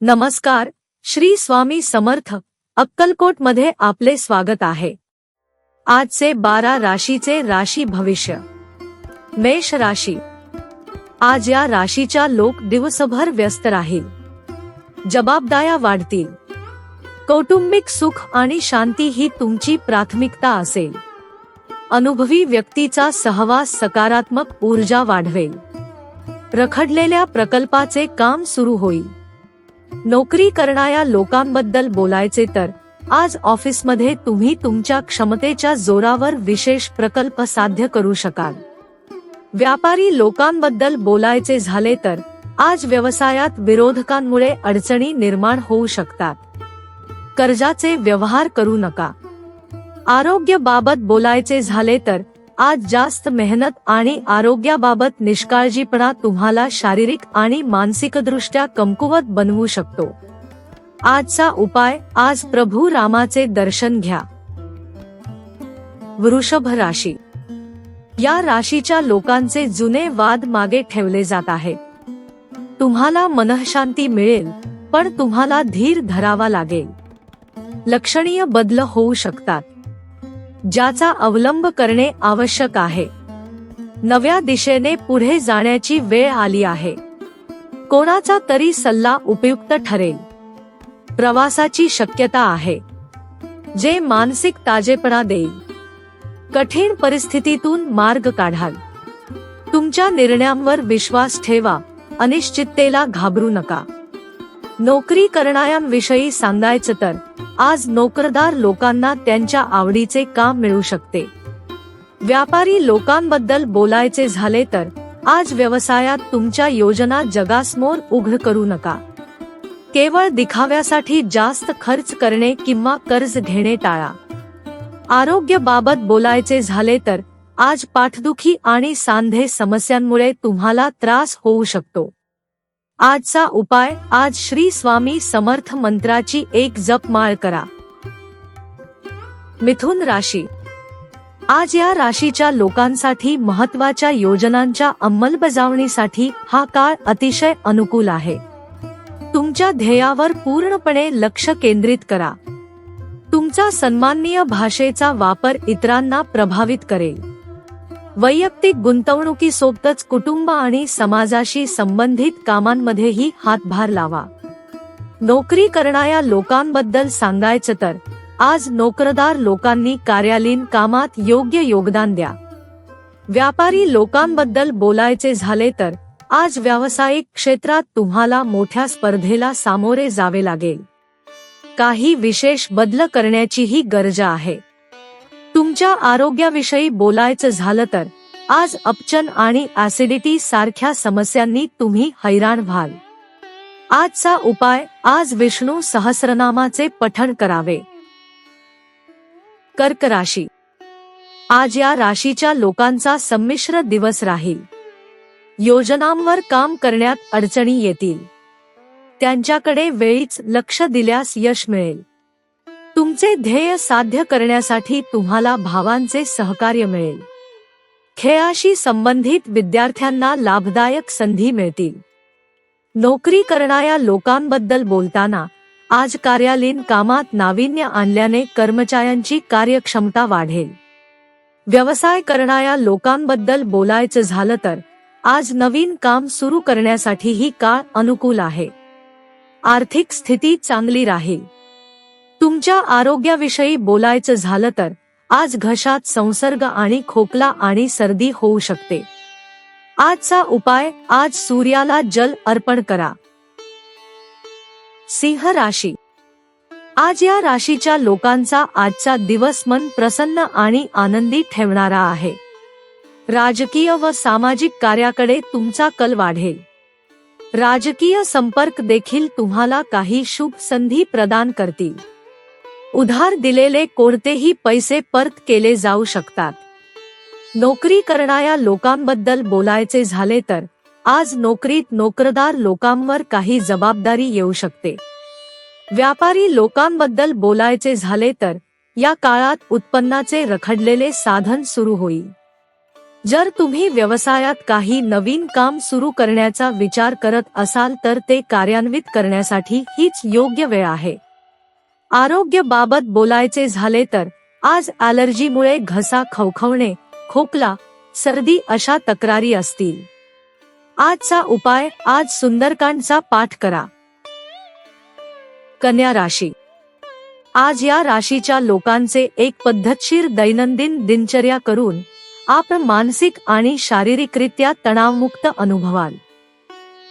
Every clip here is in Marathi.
नमस्कार श्री स्वामी समर्थ अक्कलकोटमध्ये आपले स्वागत आहे. आजचे बारा राशीचे राशी भविष्य. मेष राशी. आज या राशीच्या लोक दिवसभर व्यस्त राहील. जबाबदाऱ्या वाढतील. कौटुंबिक सुख आणि शांती ही तुमची प्राथमिकता असेल. अनुभवी व्यक्तीचा सहवास सकारात्मक ऊर्जा वाढवेल. रखडलेल्या प्रकल्पाचे काम सुरू होईल. नोकरी करणाऱ्या लोकांबद्दल बोलायचे तर आज ऑफिसमध्ये तुम्ही तुमच्या क्षमतेच्या जोरावर विशेष प्रकल्प साध्य करू शकाल. व्यापारी लोकांबद्दल बोलायचे झाले तर आज व्यवसायात विरोधकांमुळे अडचणी निर्माण होऊ शकतात. कर्जाचे व्यवहार करू नका. आरोग्याबाबत बोलायचे झाले तर आज जास्त मेहनत आणि आरोग्याबाबत निष्काळजीपणा तुम्हाला शारीरिक आणि मानसिकदृष्ट्या कमकुवत बनवू शकतो. आजचा उपाय आज प्रभू रामाचे दर्शन घ्या. वृषभ राशी. या राशीच्या लोकांचे जुने वाद मागे ठेवले जात आहे. तुम्हाला मनःशांती मिळेल पण तुम्हाला धीर धरावा लागेल. लक्षणीय बदल होऊ शकतात. ज्याचा अवलंब करणे आवश्यक आहे. नव्या दिशेने पुढे जाण्याची वेळ आली आहे. कोणाचा तरी सल्ला उपयुक्त ठरेल. प्रवासाची शक्यता आहे. जे मानसिक ताजेपणा देईल. कठीण परिस्थितीतून मार्ग काढाल. तुमच्या निर्णयांवर विश्वास ठेवा. अनिश्चिततेला घाबरू नका. नोकरी करणाऱ्यांविषयी सांगायचं तर आज नोकरदार लोकांना त्यांच्या आवडीचे काम मिळू शकते. व्यापारी लोकांबद्दल बोलायचे झाले तर आज व्यवसायात तुमच्या योजना जगासमोर उघड करू नका. केवळ दिखाव्यासाठी जास्त खर्च करणे किंवा कर्ज घेणे टाळा. आरोग्याबाबत बोलायचे झाले तर आज पाठदुखी आणि सांधे समस्यांमुळे तुम्हाला त्रास होऊ शकतो. आजचा उपाय आज श्री स्वामी समर्थ मंत्राची एक जपमाळ करा. मिथुन राशी. आज या राशीच्या लोकांसाठी महत्त्वाच्या योजनांच्या अंमलबजावणीसाठी हा काळ अतिशय अनुकूल आहे. तुमच्या ध्येयावर पूर्णपणे लक्ष केंद्रित करा. तुमचा सन्माननीय भाषेचा वापर इतरांना प्रभावित करेल. वैयक्तिक गुंतवणुकीसोबतच कुटुंब आणि समाजाशी संबंधित कामांमध्येही हातभार लावा. नोकरी करणाऱ्या लोकांबद्दल सांगायचं तर आज नोकरदार लोकांनी कार्यालयीन कामात योग्य योगदान द्या. व्यापारी लोकांबद्दल बोलायचे झाले तर आज व्यावसायिक क्षेत्रात तुम्हाला मोठ्या स्पर्धेला सामोरे जावे लागेल. काही विशेष बदल करण्याचीही गरज आहे. तुमच्या आरोग्याविषयी बोलायचं झालं तर आज अपचन आणि ऍसिडिटी सारख्या समस्यांनी तुम्ही हैराण व्हाल. आजचा उपाय आज विष्णू सहस्रनामाचे पठण करावे. कर्क राशी. आज या राशीच्या लोकांचा संमिश्र दिवस राहील. योजनांवर काम करण्यात अडचणी येतील. त्यांच्याकडे वेळीच लक्ष दिल्यास यश मिळेल. तुमचे ध्येय साध्य करण्यासाठी तुम्हाला भावांचे सहकार्य मिळेल. खेळाशी संबंधित विद्यार्थ्यांना लाभदायक संधी मिळतील. नोकरी करणाऱ्या लोकांबद्दल बोलताना आज कार्यालयीन कामात नाविन्य आणल्याने कर्मचाऱ्यांची कार्यक्षमता वाढेल. व्यवसाय करणाऱ्या लोकांबद्दल बोलायचं झालं तर आज नवीन काम सुरू करण्यासाठी ही काळ अनुकूल आहे. आर्थिक स्थिती चांगली राहील. तुमच्या आरोग्याविषयी बोलायचं झालं तर आज घशात संसर्ग आणि खोकला आणि सर्दी होऊ शकते. आजचा उपाय आज सूर्याला जल अर्पण करा. सिंह राशी. आज या राशीच्या लोकांचा आजचा दिवस मन प्रसन्न आणि आनंदी ठेवणारा आहे. राजकीय व सामाजिक कार्याकडे तुमचा कल वाढेल. राजकीय संपर्क देखील तुम्हाला काही शुभ संधी प्रदान करतील. उधार दिलेले कोणतेही पैसे परत केले जाऊ शकतात. नोकरी करणाऱ्या लोकांबद्दल बोलायचे झाले तर आज नोकरीत नोकरदार लोकांवर काही जबाबदारी येऊ शकते. व्यापारी लोकांबद्दल बोलायचे झाले तर या काळात उत्पन्नाचे रखडलेले साधन सुरू होईल. जर तुम्ही व्यवसायात काही नवीन काम सुरू करण्याचा विचार करत असाल तर ते कार्यान्वित करण्यासाठी हीच योग्य वेळ आहे. आरोग्यबाबत बोलायचे झाले तर आज ॲलर्जीमुळे घसा खवखवणे खोकला सर्दी अशा तक्रारी असतील. आजचा उपाय आज सुंदरकांडचा पाठ करा. कन्या राशी. आज या राशीच्या लोकांचे एक पद्धतशीर दैनंदिन दिनचर्या करून आपण मानसिक आणि शारीरिकरित्या तणावमुक्त अनुभवाल.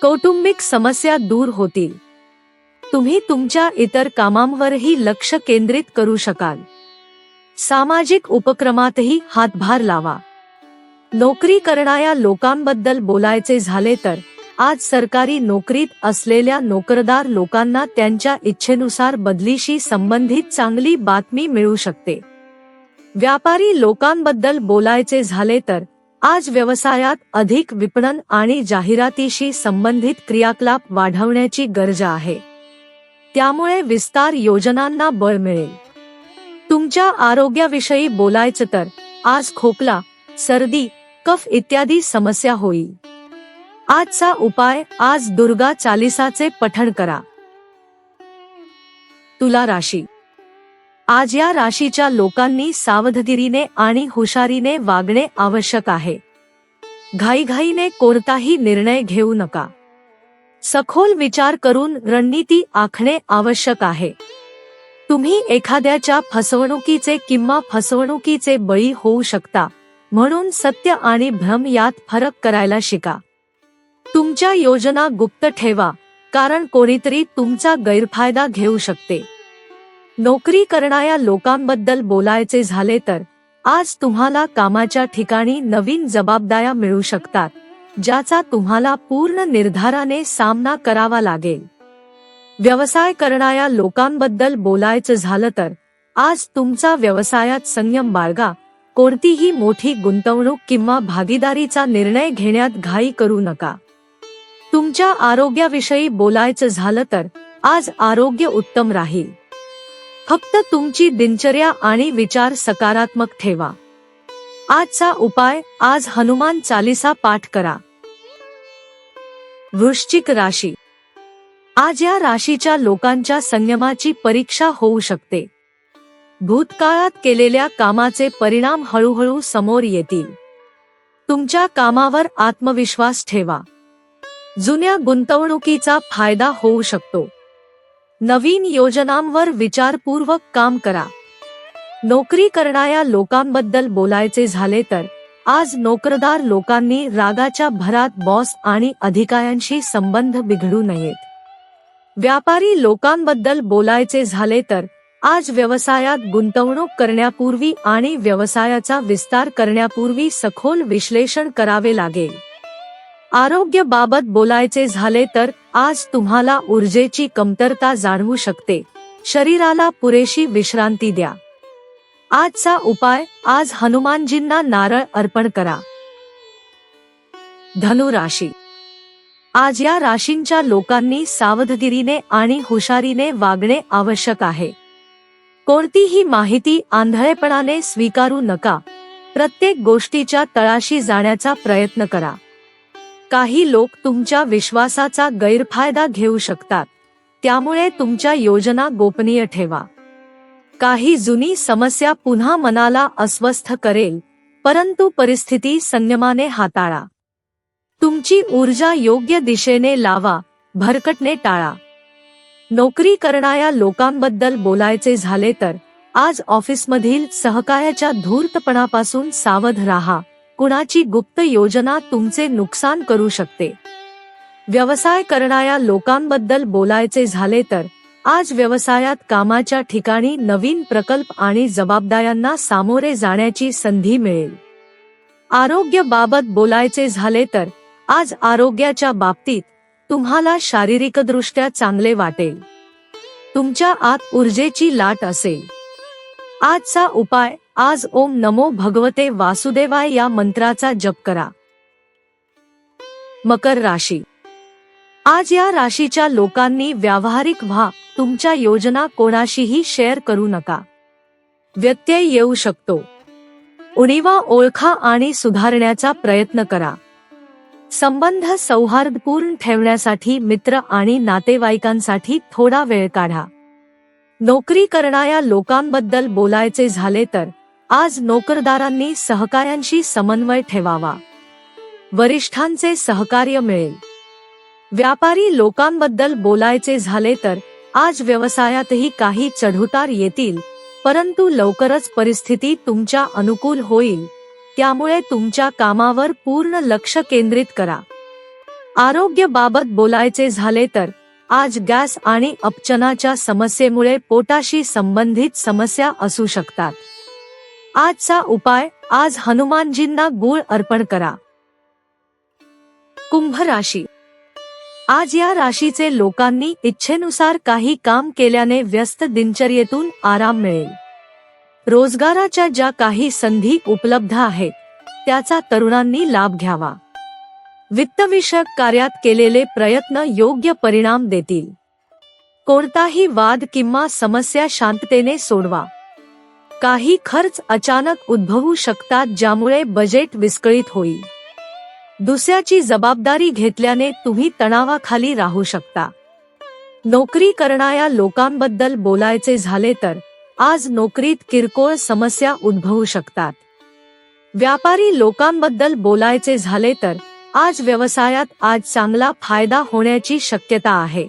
कौटुंबिक समस्या दूर होतील. तुम्ही तुमच्या इतर कामांवरही लक्ष केंद्रित करू शकाल. सामाजिक उपक्रमातही हातभार लावा. नोकरी करणाऱ्या लोकांबद्दल बोलायचे झाले तर आज सरकारी नोकरीत असलेल्या नोकरदार लोकांना त्यांच्या इच्छेनुसार बदलीशी संबंधित चांगली बातमी मिळू शकते. व्यापारी लोकांबद्दल बोलायचे झाले तर आज व्यवसायात अधिक विपणन आणि जाहिरातीशी संबंधित क्रियाकलाप वाढवण्याची गरज आहे. त्यामुळे विस्तार योजनांना बळ मिळेल. तुमच्या आरोग्याविषयी बोलायचं तर आज खोकला सर्दी कफ इत्यादी समस्या होईल. आजचा उपाय आज दुर्गा चालिसाचे पठण करा. तुला राशी. आज या राशीच्या लोकांनी सावधगिरीने आणि हुशारीने वागणे आवश्यक आहे. घाईघाईने कोणताही निर्णय घेऊ नका. सखोल विचार करून रणनीती आखणे आवश्यक आहे. तुम्ही एखाद्याच्या फसवणुकीचे किंवा फसवणुकीचे बळी होऊ शकता म्हणून सत्य आणि भ्रम यात फरक करायला शिका. तुमच्या योजना गुप्त ठेवा कारण कोणीतरी तुमचा गैरफायदा घेऊ शकते. नोकरी करणाऱ्या लोकांबद्दल बोलायचे झाले तर आज तुम्हाला कामाच्या ठिकाणी नवीन जबाबदाऱ्या मिळू शकतात. ज्याचा तुम्हाला पूर्ण निर्धाराने सामना करावा लागेल. व्यवसाय करणाऱ्या लोकांबद्दल बोलायचं झालं तर आज तुमचा व्यवसायात संयम बाळगा कोणतीही मोठी गुंतवणूक किंवा भागीदारीचा निर्णय घेण्यात घाई करू नका. तुमच्या आरोग्याविषयी बोलायचं झालं तर आज आरोग्य उत्तम राहील. फक्त तुमची दिनचर्या आणि विचार सकारात्मक ठेवा. आजचा उपाय आज हनुमान चालिसा पाठ करा. वृश्चिक राशी. आज या राशीच्या लोकांच्या संयमाची परीक्षा होऊ शकते. भूतकाळात केलेल्या कामाचे परिणाम हळूहळू समोर येतील. तुमच्या कामावर आत्मविश्वास ठेवा. जुन्या गुंतवणुकीचा फायदा होऊ शकतो. नवीन योजनांवर विचारपूर्वक काम करा. नोकरी करणाऱ्या लोकांबद्दल बोलायचे झाले तर आज नोकरदार लोकांनी रागाच्या भरात बॉस आणि अधिकाऱ्यांशी संबंध बिघडू नयेत. व्यापारी लोकांबद्दल बोलायचे झाले तर आज व्यवसायात गुंतवणूक करण्यापूर्वी आणि व्यवसायाचा विस्तार करण्यापूर्वी सखोल विश्लेषण करावे लागेल. आरोग्याबाबत बोलायचे झाले तर आज तुम्हाला ऊर्जेची कमतरता जाणवू शकते. शरीराला पुरेशी विश्रांती द्या. आजचा उपाय आज हनुमानजींना नारळ अर्पण करा. धनु राशी. आज या राशींच्या लोकांनी सावधगिरीने आणि हुशारीने वागणे आवश्यक आहे. कोणतीही माहिती आंधळेपणाने स्वीकारू नका. प्रत्येक गोष्टीच्या तळाशी जाण्याचा प्रयत्न करा. काही लोक तुमच्या विश्वासाचा गैरफायदा घेऊ शकतात. त्यामुळे तुमच्या योजना गोपनीय ठेवा. काही जुनी समस्या पुन्हा मनाला अस्वस्थ करेल परंतु परिस्थिती संयमाने हाताळा. तुमची ऊर्जा योग्य दिशेने लावा भरकटणे टाळा. नोकरी करणाऱ्या लोकांबद्दल बोलायचे झाले तर आज ऑफिसमधील सहकार्याच्या धूर्तपणापासून सावध राहा कुणाची गुप्त योजना तुमचे नुकसान करू शकते. व्यवसाय करणाऱ्या लोकांबद्दल बोलायचे झाले तर आज व्यवसायात कामाच्या ठिकाणी नवीन प्रकल्प आणि जबाबदाऱ्यांना सामोरे जाण्याची संधी मिळेल. आरोग्याबाबत बोलायचे झाले तर आज आरोग्याच्या बाबतीत तुम्हाला शारीरिकदृष्ट्या चांगले वाटेल. तुमच्या आत ऊर्जेची लाट असेल. आजचा उपाय आज ओम नमो भगवते वासुदेवाय या मंत्राचा जप करा. मकर राशी आज या राशीच्या लोकांनी व्यावहारिक व्हा तुमच्या योजना कोणाशीही शेअर करू नका. व्यत्यय येऊ शकतो. उणीवा ओळखा आणि सुधारण्याचा प्रयत्न करा. संबंध सौहार्दपूर्ण ठेवण्यासाठी मित्र आणि नातेवाईकांसाठी थोडा वेळ काढा. नोकरी करणाऱ्या लोकांबद्दल बोलायचे झाले तर आज नोकरदारांनी सहकाऱ्यांशी समन्वय ठेवावा. वरिष्ठांचे सहकार्य मिळेल. व्यापारी लोकांबद्दल बोलायचे झाले तर आज व्यवसायातही काही चढउतार येतील परंतु लवकरच परिस्थिती तुमच्या अनुकूल होईल. त्यामुळे तुमच्या कामावर पूर्ण लक्ष केंद्रित करा. आरोग्याबाबत बोलायचे झाले तर आज गॅस आणि अपचनाच्या समस्येमुळे पोटाशी संबंधित समस्या असू शकतात. आजचा उपाय आज हनुमानजींना गुळ अर्पण करा. कुंभ राशी आज या राशीचे लोकांनी इच्छेनुसार काही काम केल्याने व्यस्त दिनचर्येतून आराम मिळेल. रोजगाराच्या ज्या काही संधी उपलब्ध आहेत त्याचा तरुणांनी लाभ घ्यावा. वित्तविषयक कार्यात केलेले प्रयत्न योग्य परिणाम देतील. कोणताही वाद किंवा समस्या शांततेने सोडवा. काही खर्च अचानक उद्भवू शकतात ज्यामुळे बजेट विस्कळीत होईल. दुसऱ्याची जबाबदारी घेतल्याने तुम्ही तणावाखाली राहू शकता. नोकरी करणाऱ्या लोकांबद्दल बोलायचे झाले तर आज नोकरीत किरकोळ समस्या उद्भवू शकतात. व्यापारी लोकांबद्दल बोलायचे झाले तर आज व्यवसायात आज चांगला फायदा होण्याची शक्यता आहे.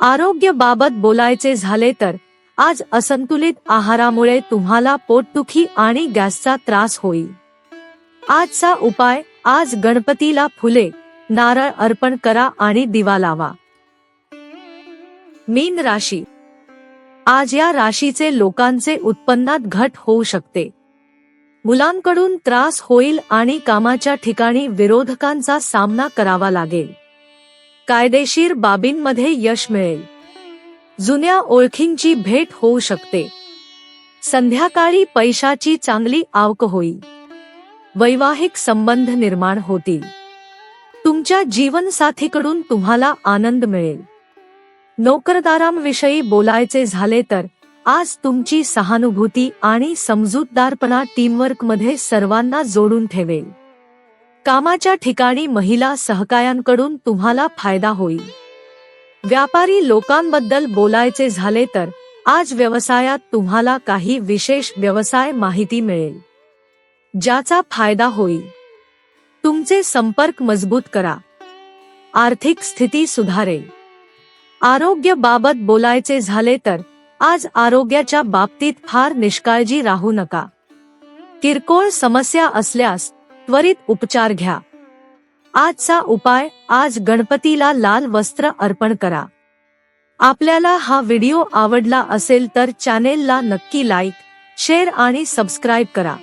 आरोग्याबाबत बोलायचे झाले तर आज असंतुलित आहारामुळे तुम्हाला पोटदुखी आणि गॅसचा त्रास होईल. आजचा उपाय आज गणपतीला फुले नारळ अर्पण करा आणि दिवा लावा. मीन राशी. आज या राशीचे लोकांचे उत्पन्नात घट होऊ शकते. मुलांकडून त्रास होईल आणि कामाच्या ठिकाणी विरोधकांचा सामना करावा लागेल. कायदेशीर बाबींमध्ये यश मिळेल. जुन्या ओळखींची भेट होऊ शकते. संध्याकाळी पैशाची चांगली आवक होईल. वैवाहिक संबंध निर्माण होतील. तुमच्या जीवनसाथीकडून तुम्हाला आनंद मिळेल. नोकरदारांविषयी बोलायचे झाले तर आज तुमची सहानुभूती आणि समजूतदारपणा टीमवर्कमध्ये सर्वांना जोडून ठेवेल. कामाच्या ठिकाणी महिला सहकायांकडून तुम्हाला फायदा होईल. व्यापारी लोकांबद्दल बोलायचे झाले तर आज व्यवसायात तुम्हाला काही विशेष व्यवसाय माहिती मिळेल. ज्याचा फायदा होईल. तुमचे संपर्क मजबूत करा. आर्थिक स्थिती सुधारेल. आरोग्याबाबत बोलायचे झाले तर आज आरोग्याच्या बाबतीत फार निष्काळजी राहू नका. किरकोळ समस्या असल्यास त्वरित उपचार घ्या. आजचा उपाय आज गणपतीला लाल वस्त्र अर्पण करा. आपल्याला हा व्हिडिओ आवडला असेल तर चॅनेलला नक्की लाईक शेअर आणि सबस्क्राईब करा.